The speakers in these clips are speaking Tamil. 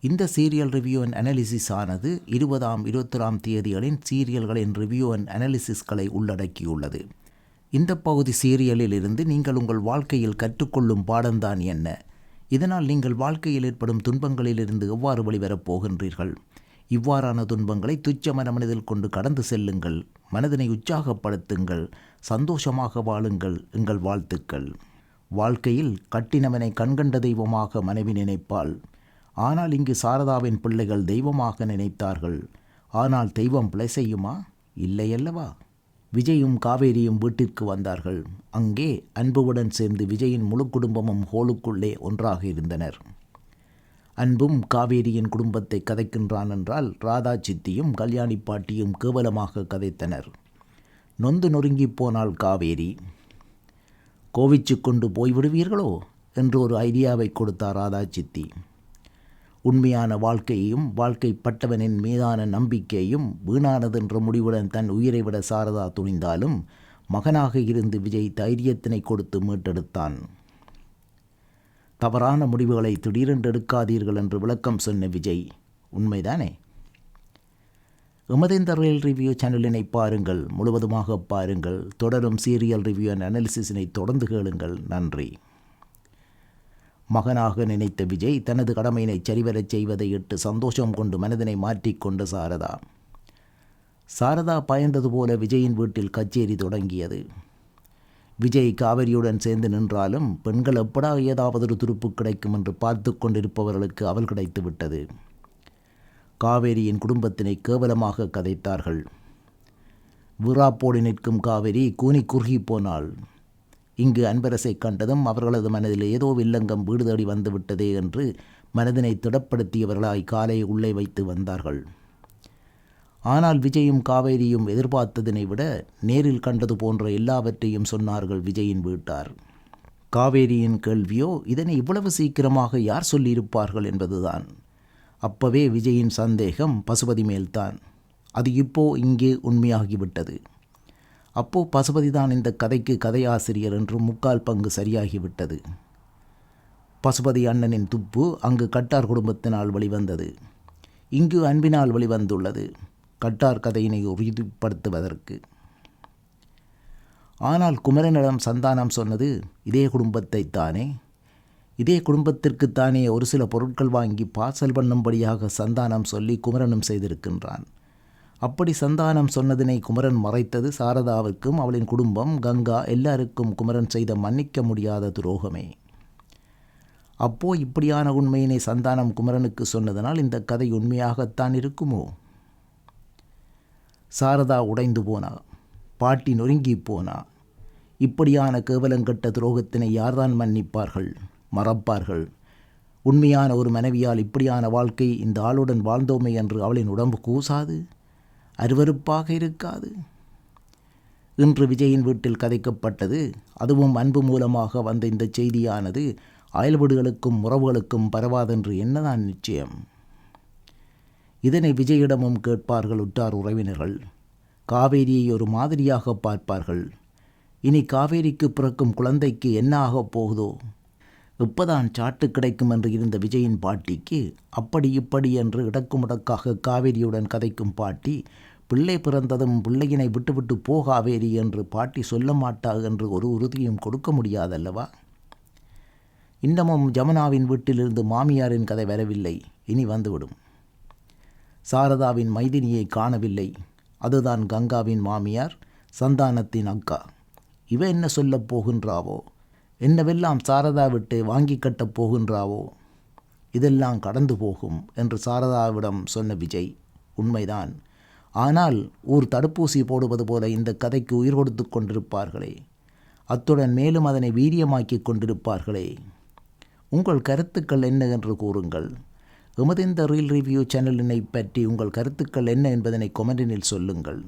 இந்த சீரியல் ரிவ்யூ அண்ட் அனாலிசிஸ் ஆனது இருபதாம் இருபத்தொராம் தேதிகளின் சீரியல்களின் ரிவ்யூ அண்ட் அனாலிசிஸ்களை உள்ளடக்கியுள்ளது. இந்த பகுதி சீரியலில் இருந்து நீங்கள் உங்கள் வாழ்க்கையில் கற்றுக்கொள்ளும் பாடம்தான் என்ன? இதனால் நீங்கள் வாழ்க்கையில் ஏற்படும் துன்பங்களிலிருந்து எவ்வாறு வெளிவரப் போகின்றீர்கள்? இவ்வாறான துன்பங்களை துச்சமன மனதில் கொண்டு கடந்து செல்லுங்கள். மனதினை உற்சாகப்படுத்துங்கள். சந்தோஷமாக வாழுங்கள். எங்கள் வாழ்த்துக்கள். வாழ்க்கையில் கட்டினவனை கண்கண்ட தெய்வமாக மனைவி நினைப்பாள். ஆனால் இங்கு சாரதாவின் பிள்ளைகள் தெய்வமாக நினைத்தார்கள். ஆனால் தெய்வம் பிழை செய்யுமா? இல்லையல்லவா விஜயும் காவேரியும் வீட்டிற்கு வந்தார்கள். அங்கே அன்புவுடன் சேர்ந்து விஜயின் முழு குடும்பமும் ஹோலுக்குள்ளே ஒன்றாக இருந்தனர். அன்பும் காவேரியின் குடும்பத்தை கதைக்கின்றான் என்றால் ராதா சித்தியும் கல்யாணி பாட்டியும் கேவலமாக கதைத்தனர். நொந்து நொறுங்கிப் போனாள் காவேரி. கோவிச்சு கொண்டு போய்விடுவீர்களோ? என்று ஒரு ஐடியாவை கொடுத்தார் ராதா சித்தி உண்மையான வாழ்க்கையையும் வாழ்க்கைப்பட்டவனின் மீதான நம்பிக்கையும் வீணானதென்ற முடிவுடன் தன் உயிரை விட சாரதா துணிந்தாலும் மகனாக இருந்து விஜய் தைரியத்தினை கொடுத்து மீட்டெடுத்தான். தவறான முடிவுகளை திடீரென்று எடுக்காதீர்கள் என்று விளக்கம் சொன்ன விஜய் உண்மைதானே? எமது ரியல் ரிவ்யூ சேனலினை பாருங்கள் முழுவதுமாக பாருங்கள் தொடரும் சீரியல் ரிவ்யூ அண்ட் அனாலிசிஸினை தொடர்ந்து கேளுங்கள் நன்றி. மகனாக நினைத்த விஜய் தனது கடமையினை சரிவரச் செய்வதை இட்டு சந்தோஷம் கொண்டு மனதினை மாற்றிக்கொண்ட சாரதா. சாரதா பயந்தது போல விஜயின் வீட்டில் கச்சேரி தொடங்கியது. விஜய் காவிரியுடன் சேர்ந்து நின்றாலும் பெண்கள் எப்படா ஏதாவது ஒரு துருப்பு கிடைக்கும் என்று பார்த்து கொண்டிருப்பவர்களுக்கு அவள் கிடைத்து விட்டது. காவேரியின் குடும்பத்தினை கேவலமாக கதைத்தார்கள். விராப்போடு நிற்கும் காவேரி கூனி குறுகி போனாள். இங்கு அன்பரசை கண்டதும் அவர்களது மனதில் ஏதோ வில்லங்கம் வீடு தேடி வந்துவிட்டதே என்று மனதினை திடப்படுத்தியவர்களாய் காலை உள்ளே வைத்து வந்தார்கள். ஆனால் விஜயும் காவேரியும் எதிர்பார்த்ததினை விட நேரில் கண்டது போன்ற எல்லாவற்றையும் சொன்னார்கள் விஜயின் வீட்டார். காவேரியின் கேள்வியோ இதனை இவ்வளவு சீக்கிரமாக யார் சொல்லியிருப்பார்கள் என்பதுதான். அப்பவே விஜயின் சந்தேகம் பசுபதி மேல்தான். அது இப்போ இங்கே உண்மையாகிவிட்டது. அப்போ பசுபதிதான் இந்த கதைக்கு கதையாசிரியர் என்று முக்கால் பங்கு சரியாகிவிட்டது. பசுபதி அண்ணனின் துப்பு அங்கு கட்டார் குடும்பத்தினால் வெளிவந்தது. இங்கு அன்பினால் வெளிவந்துள்ளது கட்டார் கதையினை உறுதிப்படுத்துவதற்கு. ஆனால் குமரனிடம் சந்தானம் சொன்னது இதே குடும்பத்தை தானே? இதே குடும்பத்திற்குத்தானே ஒரு சில பொருட்கள் வாங்கி பார்சல் பண்ணும்படியாக சந்தானம் சொல்லி குமரனும் செய்திருக்கின்றான். அப்படி சந்தானம் சொன்னதினை குமரன் மறைத்தது சாரதாவுக்கும் அவளின் குடும்பம் கங்கா எல்லாருக்கும் குமரன் செய்த மன்னிக்க முடியாத துரோகமே. அப்போ இப்படியான உண்மையினை சந்தானம் குமரனுக்கு சொன்னதனால் இந்த கதை உண்மையாகத்தான் இருக்குமோ? சாரதா உடைந்து போனா பாட்டி நொறுங்கி போனா இப்படியான கேவலங்கட்ட துரோகத்தினை யார்தான் மன்னிப்பார்கள் மறப்பார்கள்? உண்மையான ஒரு மனைவியால் இப்படியான வாழ்க்கை இந்த ஆளுடன் வாழ்ந்தோமே என்று அவளின் உடம்பு கூசாது? அருவருப்பாக இருக்காது. இன்று விஜயின் வீட்டில் கதைக்கப்பட்டது அதுவும் அன்பு மூலமாக வந்த இந்த செய்தியானது அயல்வீடுகளுக்கும் உறவுகளுக்கும் பரவாதென்று என்னதான் நிச்சயம்? இதனை விஜயிடமும் கேட்பார்கள் உற்றார் உறவினர்கள். காவேரியை ஒரு மாதிரியாக பார்ப்பார்கள். இனி காவேரிக்கு பிறக்கும் குழந்தைக்கு என்ன ஆகப் போகுதோ? இப்பதான் சாட்டு கிடைக்கும் என்று இருந்த விஜயின் பாட்டிக்கு அப்படி இப்படி என்று இடக்குமுடக்காக காவேரியுடன் கதைக்கும் பாட்டி பிள்ளை பிறந்ததும் பிள்ளையினை விட்டுவிட்டு போகாவேரி என்று பாட்டி சொல்ல மாட்டா என்று ஒரு உறுதியும் கொடுக்க முடியாதல்லவா? இன்னமும் ஜமுனாவின் வீட்டிலிருந்து மாமியாரின் கதை வரவில்லை. இனி வந்துவிடும். சாரதாவின் மைதினியை காணவில்லை. அதுதான் கங்காவின் மாமியார் சந்தானத்தின் அக்கா. இவ என்ன சொல்லப் போகின்றாவோ? என்னவெல்லாம் சாரதா விட்டு வாங்கி கட்டப் போகின்றாவோ? இதெல்லாம் கடந்து போகும் என்று சாரதாவிடம் சொன்ன விஜய் உண்மைதான். ஆனால் ஊர் தடுப்பூசி போடுவது போல இந்த கதைக்கு உயிர் கொடுத்து கொண்டிருப்பார்களே. அத்துடன் மேலும் அதனை வீரியமாக்கி கொண்டிருப்பார்களே. உங்கள் கருத்துக்கள் என்ன என்று கூறுங்கள். எமது இந்த ரீல் ரிவ்யூ சேனலினை பற்றி உங்கள் கருத்துக்கள் என்ன என்பதனை கொமெண்டினில் சொல்லுங்கள்.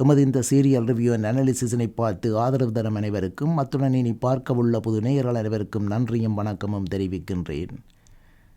எமது இந்த சீரியல் ரிவ்யூ அண்ட் அனாலிசிஸினை பார்த்து ஆதரவு தரும் அனைவருக்கும் அத்துடன் இனி பார்க்கவுள்ள புது நேயர்கள் அனைவருக்கும் நன்றியும் வணக்கமும் தெரிவிக்கின்றேன்.